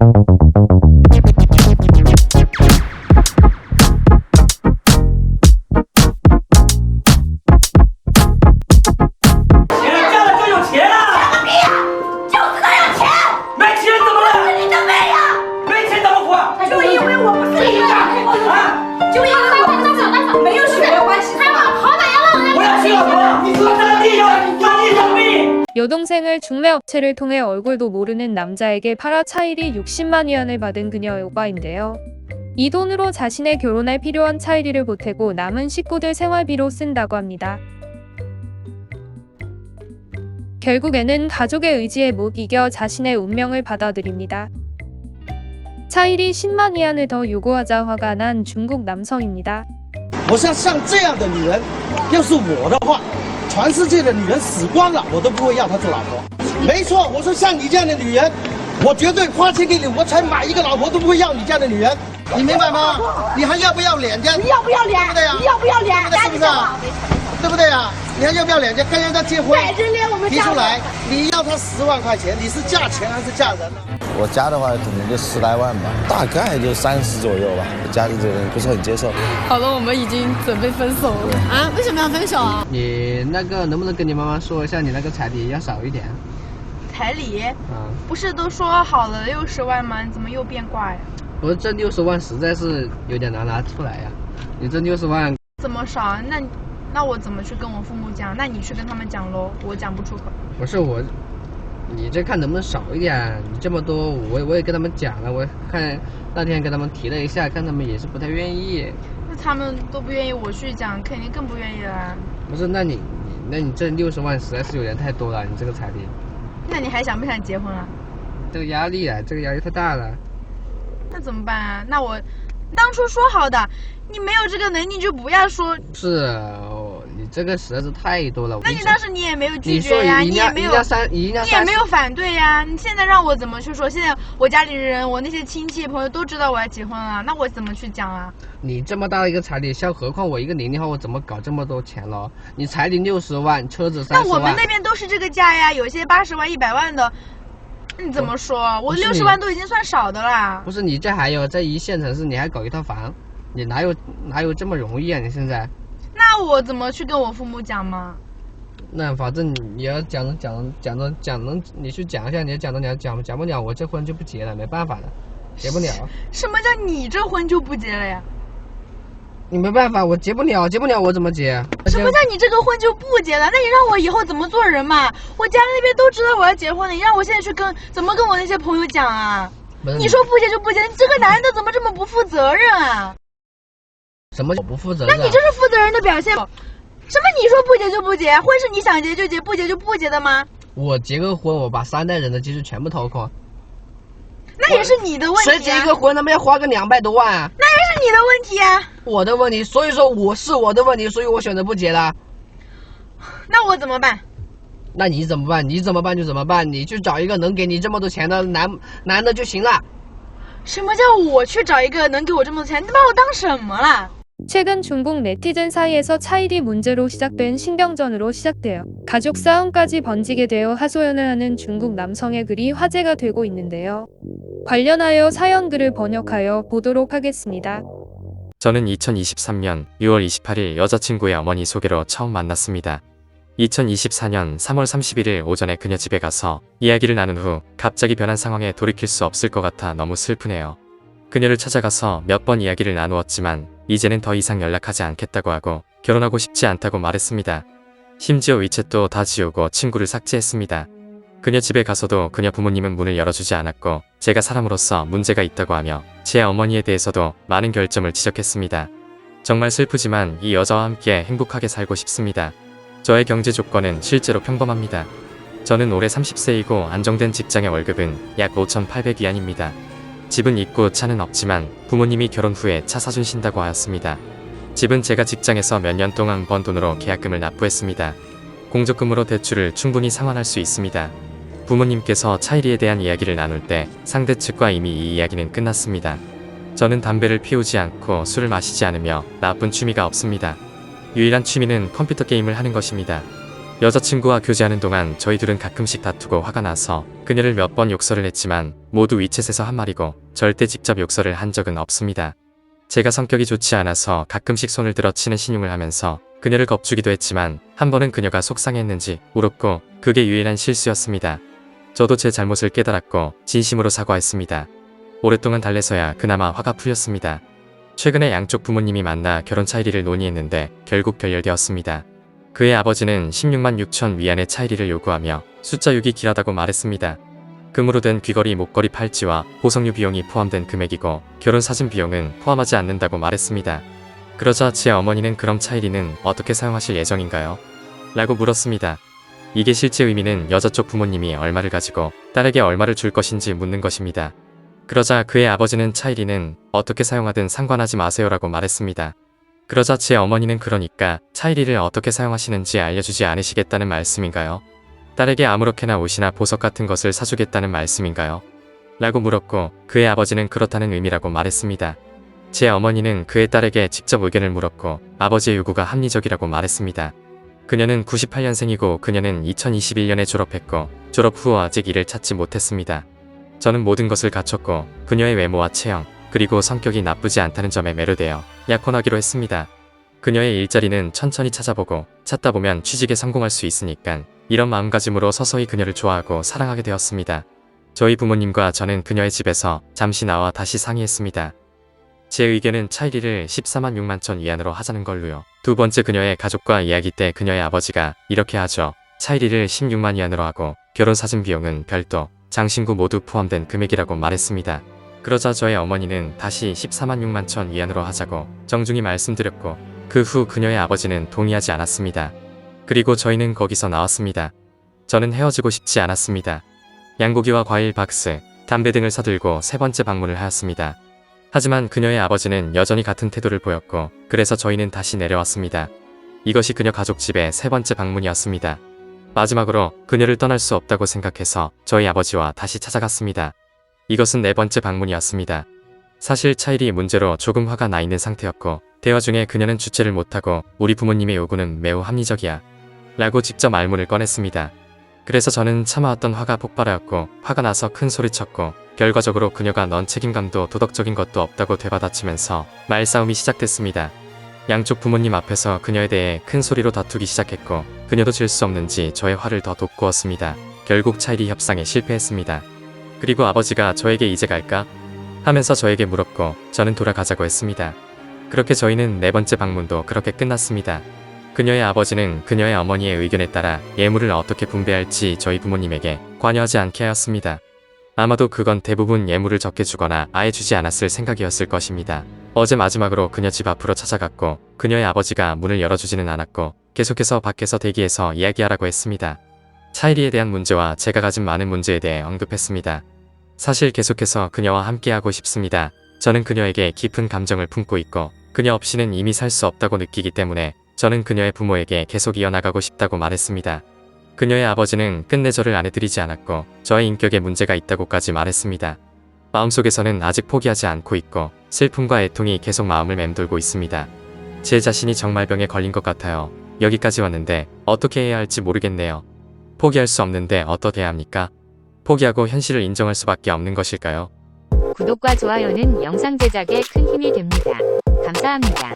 you. 여동생을 중매업체를 통해 얼굴도 모르는 남자에게 팔아 차일이 60만 위안을 받은 그녀의 오빠인데요. 이 돈으로 자신의 결혼에 필요한 차일이를 보태고 남은 식구들 생활비로 쓴다고 합니다. 결국에는 가족의 의지에 못 이겨 자신의 운명을 받아들입니다. 차일이 10만 위안을 더 요구하자 화가 난 중국 남성입니다. 我像像这样的女人，要是我的话， 全世界的女人死光了，我都不会要她做老婆。没错，我说像你这样的女人，我绝对花钱给你，我才买一个老婆都不会要你这样的女人，你明白吗？你还要不要脸去？你要不要脸？对不对呀？你要不要脸？对不对？是不是啊？对不对呀？你还要不要脸去？跟人家结婚提出来，你要他十万块钱，你是嫁钱还是嫁人呢？我家的话可能就十来万吧，大概就三十左右吧。我家里的人不是很接受。好了，我们已经准备分手了啊？为什么要分手啊？你那个能不能跟你妈妈说一下，你那个彩礼要少一点？彩礼啊，不是都说好了六十万吗？你怎么又变卦呀？我这六十万实在是有点难拿出来呀、你这六十万，怎么少？啊那那我怎么去跟我父母讲？那你去跟他们讲喽，我讲不出口。不是我，你这看能不能少一点？你这么多，我我也跟他们讲了，我看那天跟他们提了一下，看他们也是不太愿意。那他们都不愿意我去讲，肯定更不愿意啦。不是，那你你那你这六十万实在是有点太多了，你这个彩礼，那你还想不想结婚啊？这个压力啊，这个压力太大了。那怎么办啊？那我当初说好的，你没有这个能力就不要说。是，哦你这个实在是太多了。那你当时你也没有拒绝呀，你也没有你也没有反对呀，你现在让我怎么去说？现在我家里人，我那些亲戚朋友都知道我要结婚了，那我怎么去讲啊？你这么大的一个彩礼，像何况我一个零零后，我怎么搞这么多钱了？你彩礼六十万，车子三十万，那我们那边都是这个价呀，有些八十万、一百万的，你怎么说？我六十万都已经算少的啦。不是你这还有在一线城市你还搞一套房，你哪有哪有这么容易啊？你现在，那我怎么去跟我父母讲嘛？那反正你要讲着讲着讲着讲能，你去讲一下，你要讲着讲讲讲不了，我这婚就不结了，没办法了，结不了，什么叫你这婚就不结了呀？你没办法，我结不了，结不了我怎么结？什么叫你这个婚就不结了？那你让我以后怎么做人嘛？我家那边都知道我要结婚了，你让我现在去跟怎么跟我那些朋友讲啊？你说不结就不结，你这个男的怎么这么不负责任啊？什么我不负责任？那你这是负责任的表现。什么你说不结就不结？婚是你想结就结，不结就不结的吗？我结个婚，我把三代人的积蓄全部掏空，那也是你的问题、啊。谁结一个婚他妈要花个两百多万啊？那也是你的问题啊。我的问题，所以说我是我的问题，所以我选择不结了。那我怎么办？那你怎么办？你怎么办就怎么办，你去找一个能给你这么多钱的男男的就行了。什么叫我去找一个能给我这么多钱？你把我当什么了？ 최근 중국 네티즌 사이에서 차일이 문제로 시작된 신경전으로 시작되어 가족 싸움까지 번지게 되어 하소연을 하는 중국 남성의 글이 화제가 되고 있는데요. 관련하여 사연 글을 번역하여 보도록 하겠습니다. 저는 2023년 6월 28일 여자친구의 어머니 소개로 처음 만났습니다. 2024년 3월 31일 오전에 그녀 집에 가서 이야기를 나눈 후 갑자기 변한 상황에 돌이킬 수 없을 것 같아 너무 슬프네요. 그녀를 찾아가서 몇 번 이야기를 나누었지만 이제는 더 이상 연락하지 않겠다고 하고 결혼하고 싶지 않다고 말했습니다. 심지어 위챗도 다 지우고 친구를 삭제했습니다. 그녀 집에 가서도 그녀 부모님은 문을 열어주지 않았고 제가 사람으로서 문제가 있다고 하며 제 어머니에 대해서도 많은 결점을 지적했습니다. 정말 슬프지만 이 여자와 함께 행복하게 살고 싶습니다. 저의 경제 조건은 실제로 평범합니다. 저는 올해 30세이고 안정된 직장의 월급은 약 5,800위안입니다. 집은 있고 차는 없지만 부모님이 결혼 후에 차 사주신다고 하였습니다. 집은 제가 직장에서 몇 년 동안 번 돈으로 계약금을 납부했습니다. 공적금으로 대출을 충분히 상환할 수 있습니다. 부모님께서 차일이에 대한 이야기를 나눌 때 상대 측과 이미 이 이야기는 끝났습니다. 저는 담배를 피우지 않고 술을 마시지 않으며 나쁜 취미가 없습니다. 유일한 취미는 컴퓨터 게임을 하는 것입니다. 여자친구와 교제하는 동안 저희 둘은 가끔씩 다투고 화가 나서 그녀를 몇 번 욕설을 했지만 모두 위챗에서 한 말이고 절대 직접 욕설을 한 적은 없습니다. 제가 성격이 좋지 않아서 가끔씩 손을 들어 치는 신용을 하면서 그녀를 겁주기도 했지만 한 번은 그녀가 속상했는지 울었고 그게 유일한 실수였습니다. 저도 제 잘못을 깨달았고 진심으로 사과했습니다. 오랫동안 달래서야 그나마 화가 풀렸습니다. 최근에 양쪽 부모님이 만나 결혼 차이리를 논의했는데 결국 결렬되었습니다. 그의 아버지는 16만 6천 위안의 차이리를 요구하며 숫자 6이 길하다고 말했습니다. 금으로 된 귀걸이, 목걸이, 팔찌와 보석류 비용이 포함된 금액이고 결혼 사진 비용은 포함하지 않는다고 말했습니다. 그러자 제 어머니는 그럼 차이리는 어떻게 사용하실 예정인가요? 라고 물었습니다. 이게 실제 의미는 여자 쪽 부모님이 얼마를 가지고 딸에게 얼마를 줄 것인지 묻는 것입니다. 그러자 그의 아버지는 차이리는 어떻게 사용하든 상관하지 마세요라고 말했습니다. 그러자 제 어머니는 그러니까 차이리를 어떻게 사용하시는지 알려주지 않으시겠다는 말씀인가요? 딸에게 아무렇게나 옷이나 보석 같은 것을 사주겠다는 말씀인가요? 라고 물었고 그의 아버지는 그렇다는 의미라고 말했습니다. 제 어머니는 그의 딸에게 직접 의견을 물었고 아버지의 요구가 합리적이라고 말했습니다. 그녀는 98년생이고 그녀는 2021년에 졸업했고 졸업 후 아직 일을 찾지 못했습니다. 저는 모든 것을 갖췄고 그녀의 외모와 체형 그리고 성격이 나쁘지 않다는 점에 매료되어 약혼하기로 했습니다. 그녀의 일자리는 천천히 찾아보고 찾다 보면 취직에 성공할 수 있으니까 이런 마음가짐으로 서서히 그녀를 좋아하고 사랑하게 되었습니다. 저희 부모님과 저는 그녀의 집에서 잠시 나와 다시 상의했습니다. 제 의견은 차이리를 14만 6만 천 위안으로 하자는 걸로요. 두 번째 그녀의 가족과 이야기 때 그녀의 아버지가 이렇게 하죠. 차이리를 16만 위안으로 하고 결혼 사진 비용은 별도, 장신구 모두 포함된 금액이라고 말했습니다. 그러자 저의 어머니는 다시 14만 6만 천 위안으로 하자고 정중히 말씀드렸고 그 후 그녀의 아버지는 동의하지 않았습니다. 그리고 저희는 거기서 나왔습니다. 저는 헤어지고 싶지 않았습니다. 양고기와 과일 박스, 담배 등을 사들고 세 번째 방문을 하였습니다. 하지만 그녀의 아버지는 여전히 같은 태도를 보였고 그래서 저희는 다시 내려왔습니다. 이것이 그녀 가족 집의 세 번째 방문이었습니다. 마지막으로 그녀를 떠날 수 없다고 생각해서 저희 아버지와 다시 찾아갔습니다. 이것은 네 번째 방문이었습니다. 사실 차일이 문제로 조금 화가 나 있는 상태였고 대화 중에 그녀는 주체를 못하고 우리 부모님의 요구는 매우 합리적이야 라고 직접 말문을 꺼냈습니다. 그래서 저는 참아왔던 화가 폭발하였고 화가 나서 큰 소리쳤고 결과적으로 그녀가 넌 책임감도 도덕적인 것도 없다고 되받아치면서 말싸움이 시작됐습니다. 양쪽 부모님 앞에서 그녀에 대해 큰 소리로 다투기 시작했고 그녀도 질 수 없는지 저의 화를 더 돋구었습니다. 결국 차일이 협상에 실패했습니다. 그리고 아버지가 저에게 이제 갈까? 하면서 저에게 물었고 저는 돌아가자고 했습니다. 그렇게 저희는 네 번째 방문도 그렇게 끝났습니다. 그녀의 아버지는 그녀의 어머니의 의견에 따라 예물을 어떻게 분배할지 저희 부모님에게 관여하지 않게 하였습니다. 아마도 그건 대부분 예물을 적게 주거나 아예 주지 않았을 생각이었을 것입니다. 어제 마지막으로 그녀 집 앞으로 찾아갔고 그녀의 아버지가 문을 열어주지는 않았고 계속해서 밖에서 대기해서 이야기하라고 했습니다. 차이리에 대한 문제와 제가 가진 많은 문제에 대해 언급했습니다. 사실 계속해서 그녀와 함께하고 싶습니다. 저는 그녀에게 깊은 감정을 품고 있고 그녀 없이는 이미 살 수 없다고 느끼기 때문에 저는 그녀의 부모에게 계속 이어나가고 싶다고 말했습니다. 그녀의 아버지는 끝내 저를 안 해드리지 않았고 저의 인격에 문제가 있다고까지 말했습니다. 마음속에서는 아직 포기하지 않고 있고 슬픔과 애통이 계속 마음을 맴돌고 있습니다. 제 자신이 정말 병에 걸린 것 같아요. 여기까지 왔는데 어떻게 해야 할지 모르겠네요. 포기할 수 없는데 어떻게 해야 합니까? 포기하고 현실을 인정할 수밖에 없는 것일까요? 구독과 좋아요는 영상 제작에 큰 힘이 됩니다. 감사합니다.